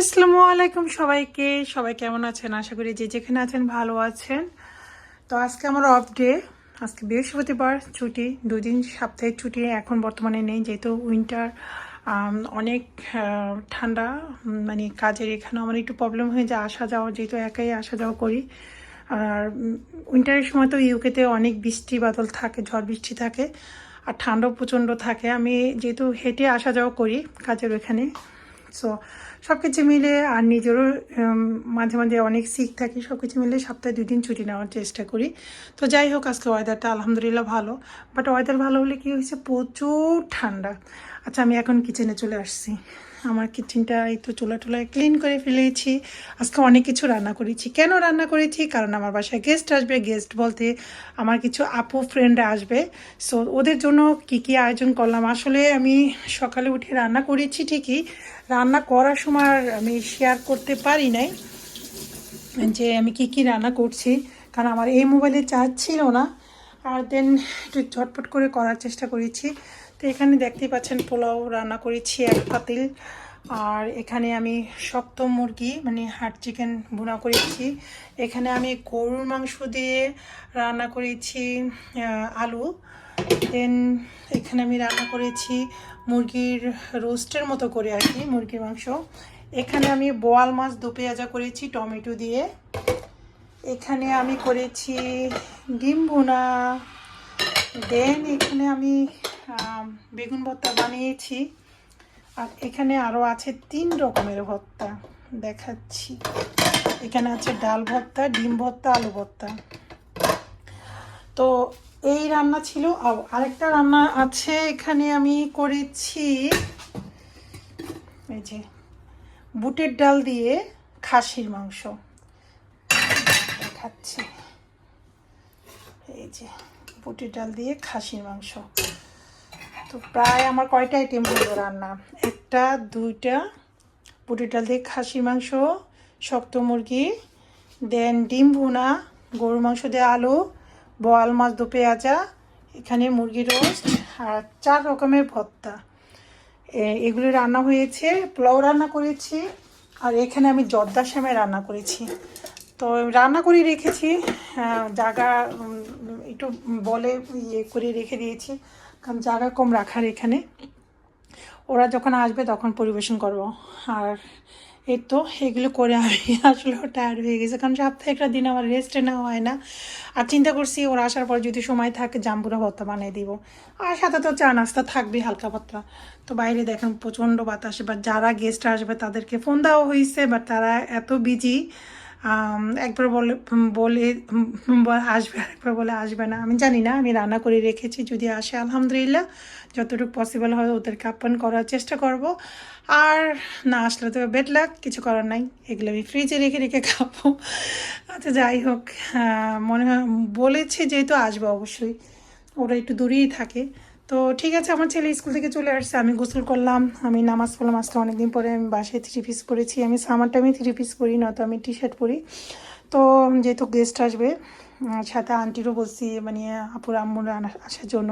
আসসালামু আলাইকুম সবাইকে। সবাই কেমন আছেন? আশা করি যে যেখানে আছেন ভালো আছেন। তো আজকে আমার অফ ডে আজকে বৃহস্পতিবার, ছুটি, দুদিন সাপ্তাহিক ছুটি এখন বর্তমানে নেই, যেহেতু উইন্টার অনেক ঠান্ডা মানে কাজের এখানে আমার একটু প্রবলেম হয়ে যায়, আসা যাওয়া, যেহেতু একাই আসা যাওয়া করি। আর উইন্টারের সময় তো ইউকেতে অনেক বৃষ্টি বাদল থাকে, ঝড় বৃষ্টি থাকে, আর ঠান্ডাও প্রচণ্ড থাকে। আমি যেহেতু হেঁটে আসা যাওয়া করি কাজের ওখানে সো সব কিছু মিলে আর নিজেরও মাঝে মাঝে অনেক শিখ থাকি সব কিছু মিলে সপ্তাহে দুই দিন ছুটি নেওয়ার চেষ্টা করি। তো যাই হোক, আজকে ওয়েদারটা আলহামদুলিল্লাহ ভালো বাট ওয়েদার ভালো হলে কী হয়েছে? প্রচুর ঠান্ডা। আচ্ছা আমি এখন কিচেনে চলে আসছি। আমার কিচেনটা এই তো চুলা টুলা ক্লিন করে ফেলেছি। আজকে অনেক কিছু রান্না করেছি। কেন রান্না করেছি? কারণ আমার বাসায় গেস্ট আসবে। গেস্ট বলতে আমার কিছু আপু ফ্রেন্ড আসবে। সো ওদের জন্য কি কি আয়োজন করলাম? আসলে আমি সকালে উঠে রান্না করেছি ঠিকই। রান্না করার সময় আমি শেয়ার করতে পারি নাই যে আমি কি কি রান্না করছি। কারণ আমার এই মোবাইলে চার্জ ছিল না। আর দেন একটু ঝটপট করে করার চেষ্টা করেছি। তো এখানে দেখতেই পাচ্ছেন পোলাও রান্না করেছি এক পাতিল। আর এখানে আমি শক্ত মুরগি মানে হাট চিকেন ভুনা করেছি। এখানে আমি গরুর মাংস দিয়ে রান্না করেছি আলু। দেন এখানে আমি রান্না করেছি মুরগির রোস্টের মতো করে আর কি মুরগির মাংস। এখানে আমি বোয়াল মাছ দু পেঁয়াজা করেছি টমেটো দিয়ে। এখানে আমি করেছি ডিম ভুনা। দেন এখানে আম, বেগুন ভর্তা বানিয়েছি। আর এখানে আরও আছে তিন রকমের ভর্তা দেখাচ্ছি। এখানে আছে ডাল ভর্তা, ডিম ভর্তা, আলু ভর্তা। তো এই রান্না ছিল। আরেকটা রান্না আছে, এখানে আমি করেছি এই যে বুটের ডাল দিয়ে খাসির মাংস। দেখাচ্ছি। এই যে বুটের ডাল দিয়ে খাসির মাংস। তো প্রায় আমার কয়টা আইটেম হলো রান্না? একটা দুইটা ডাল দিয়ে খাসি মাংস শক্ত মুরগি দেন ডিম ভুনা গরুর মাংস দিয়ে আলু বোয়াল মাছ দু পেঁয়াজা এখানে মুরগি রোস্ট আর চার রকমের ভর্তা। এগুলি রান্না হয়েছে পোলাও রান্না করেছি আর এখানে আমি জর্দা শ্যামে রান্না করেছি। তো রান্না করে রেখেছি আহ, জায়গা একটু বলে ইয়ে করে রেখে দিয়েছি। কারণ জায়গা কম রাখার এখানে। ওরা যখন আসবে তখন পরিবেশন করব। আর এই তো এগুলো করে আমি আসলে টায়ার্ড হয়ে গেছে। কারণ সপ্তাহে একটা দিন আমার রেস্টে নেওয়া হয় না। আর চিন্তা করছি ওরা আসার পর যদি সময় থাকে জাম্বুরা ভর্তা বানিয়ে দিব। আর সাথে তো চা নাস্তা থাকবে হালকা পাতলা। তো বাইরে দেখেন প্রচণ্ড বাতাসে। বা যারা গেস্ট আসবে তাদেরকে ফোন দেওয়া হয়েছে বাট তারা এত বিজি একবার বলে বলে আসবে, আরেকবার বলে আসবে না। আমি জানি না, আমি রান্না করে রেখেছি, যদি আসে, আলহামদুলিল্লাহ। যতটুকু পসিবল হয় ওদেরকে আপ্যায়ন করার চেষ্টা করব। আর না আসলে তো বেড লাগ কিছু করার নাই। এগুলো আমি ফ্রিজে রেখে রেখে খাব। আচ্ছা যাই হোক মনে হয়, বলেছে যেহেতু আসবে অবশ্যই। ওরা একটু দূরেই থাকে। তো ঠিক আছে, আমার ছেলে স্কুল থেকে চলে আসছে, আমি গোসল করলাম, আমি নামাজ পড়লাম, আজকে অনেকদিন পরে আমি বাসায় থ্রি পিস পরেছি, আমি সামার টাইমে থ্রি পিস পরি, নয়তো আমি টি শার্ট পরি। তো যেহেতু গেস্ট আসবে সাথে আন্টিরও বলছি মানে আপুর আম্মুর আসার জন্য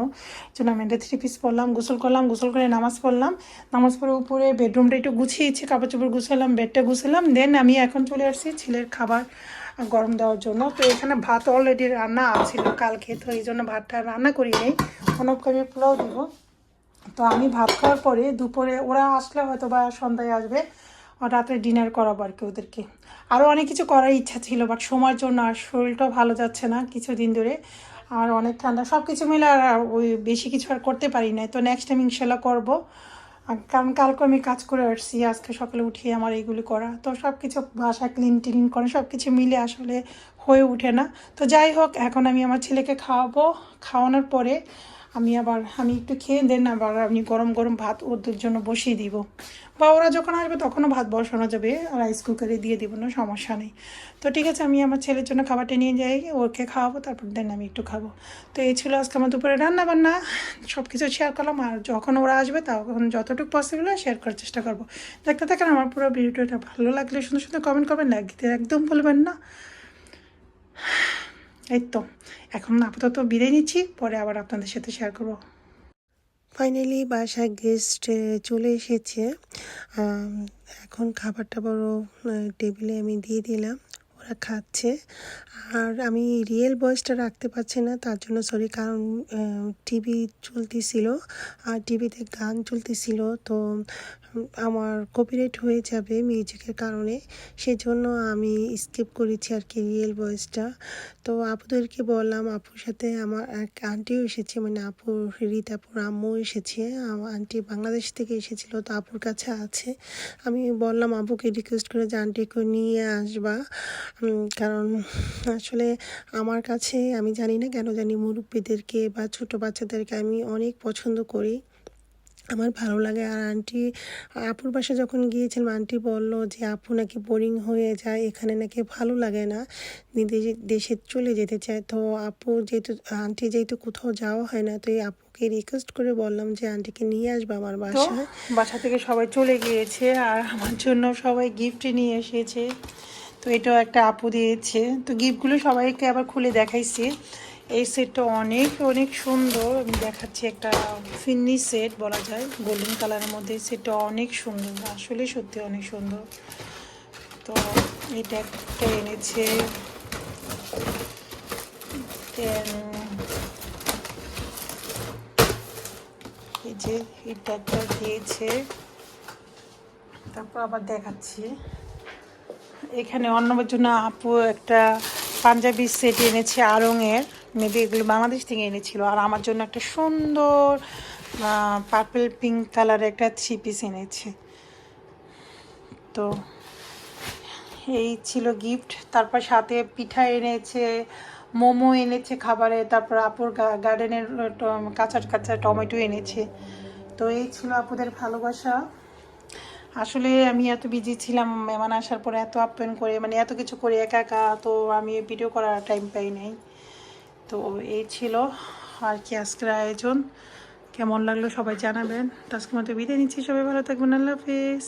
জন্য আমি একটা থ্রি পিস পরলাম, গোসল করলাম, গোসল করে নামাজ পড়লাম, নামাজ পড়ে উপরে বেডরুমটা একটু গুছিয়েছি কাপড় চোপড় গুছালাম বেডটা গুছালাম দেন আমি এখন চলে আসছি ছেলের খাবার গরম দেওয়ার জন্য। তো এখানে ভাত অলরেডি রান্না আছিল কালকে তো এই জন্য ভাতটা রান্না করি নেই। অনবকে আমি পোলাও দিব। তো আমি ভাত খাওয়ার পরে দুপুরে, ওরা আসলে হয়তো বা সন্ধ্যায় আসবে রাত্রে ডিনার করাবো আর কি ওদেরকে। আরও অনেক কিছু করার ইচ্ছা ছিল বাট সময়ের জন্য আর শরীরটাও ভালো যাচ্ছে না কিছুদিন ধরে। আর অনেক ঠান্ডা সব কিছু মিলে আর ওই বেশি কিছু আর করতে পারি না তো নেক্সট টাইম ইনশাল্লাহ করব। কারণ কালকে আমি কাজ করে আসছি, আজকে সকালে উঠিয়ে আমার এইগুলি করা। তো সব কিছু বাসা ক্লিন টিলিন করা সব কিছু মিলে আসলে হয়ে ওঠে না। তো যাই হোক, এখন আমি আমার ছেলেকে খাওয়াবো। খাওয়ানোর পরে আমি আবার, আমি একটু খেয়ে দেন আবার আমি গরম গরম ভাত ওদের জন্য বসিয়ে দিব। বা ওরা যখন আসবে তখনও ভাত বসানো যাবে রাইস কুকারে দিয়ে দিব না সমস্যা নেই। তো ঠিক আছে, আমি আমার ছেলের জন্য খাবারটা নিয়ে যাই, ওকে খাওয়াবো, তারপর দেন আমি একটু খাব। তো এই ছিল আজকে আমার দুপুরে রান্না বান্না সব কিছু শেয়ার করলাম, আর যখন ওরা আসবে তখন যতটুকু পসিবল হয় শেয়ার করার চেষ্টা করব। দেখতে থাকেন, আমার পুরো ভিডিওটা ভালো লাগলে সুন্দর সুন্দর কমেন্ট করবেন দিতে একদম বলবেন না। এই তো। এখন আপাতত বিদায় নিচ্ছি, পরে আবার আপনাদের সাথে শেয়ার করব। ফাইনালি বাসায় গেস্ট চলে এসেছে। এখন খাবার টাবারও টেবিলে আমি দিয়ে দিলাম। ওরা খাচ্ছে। আর আমি রিয়েল ভয়েসটা রাখতে পারছি না, তার জন্য সরি কারণ টিভি চলতেছিল। আর টিভিতে গান চলতেছিল, তো, আমার কপিরাইট হয়ে যাবে মিউজিকের কারণে। সেজন্য আমি স্কিপ করেছি আর কি রিয়েল ভয়েসটা তো আপুদেরকে বললাম, আপুর সাথে আমার এক আন্টিও এসেছে মানে আপুর রীতাপুর আম্মু এসেছে আমার আন্টি বাংলাদেশ থেকে এসেছিল, তো আপুর কাছে আছে। আমি বললাম, আপুকে রিকোয়েস্ট করে যে আন্টিকে নিয়ে আসবা। কারণ আসলে আমার কাছে আমি জানি না কেন জানি মুরব্বীদেরকে বা ছোট বাচ্চাদেরকে আমি অনেক পছন্দ করি। আমার ভালো লাগে। আর আন্টি আপুর বাসা যখন গিয়েছিলাম আন্টি বলল যে আপু নাকি বোরিং হয়ে যায় এখানে নাকি ভালো লাগে না। নিজে দেশে চলে যেতে চায়। তো আপু যেহেতু আন্টি যেহেতু কোথাও যাওয়া হয় না তো এই আপুকে রিকোয়েস্ট করে বললাম যে আন্টিকে নিয়ে আসবে আমার বাসায়। বাসা থেকে সবাই চলে গিয়েছে আর আমার জন্য সবাই গিফট নিয়ে এসেছে। তো এটাও একটা আপু দিয়েছে। তো গিফটগুলো সবাইকে আবার খুলে দেখাইছি। এই সেটটা অনেক অনেক সুন্দর। আমি দেখাচ্ছি একটা ফিন্নি সেট বলা যায়। গোল্ডেন কালারের মধ্যে সেটটা অনেক সুন্দর। আসলে সত্যি অনেক সুন্দর। তো এটা একটা এনেছে এই যে এটা একটা দিয়েছে। তারপর আবার দেখাচ্ছি। এখানে অন্নবের জন্য আপু একটা পাঞ্জাবি সেট এনেছে আড়ংয়ের মেবি এগুলো বাংলাদেশ থেকে এনেছিল। আর আমার জন্য একটা সুন্দর পার্পল পিঙ্ক কালারের একটা থ্রি পিস এনেছে। তো এই ছিল গিফট তারপর সাথে পিঠা এনেছে, মোমো এনেছে খাবারে। তারপর আপুর গার্ডেনের কাঁচা কাঁচা টমেটো এনেছে। তো এই ছিল আপুদের ভালোবাসা। আসলে আমি এত বিজি ছিলাম, মেহমান আসার পরে এত আপ্যায়ন করে মানে এত কিছু করে একা একা, তো আমি ভিডিও করার টাইম পাই নাই। তো এই ছিল আর কি আজকের আয়োজন। কেমন লাগল সবাই জানাবেন। তো আজকের মতো বিদায় নিচ্ছি। সবাই ভালো থাকবেন। আল্লাহ হাফিজ।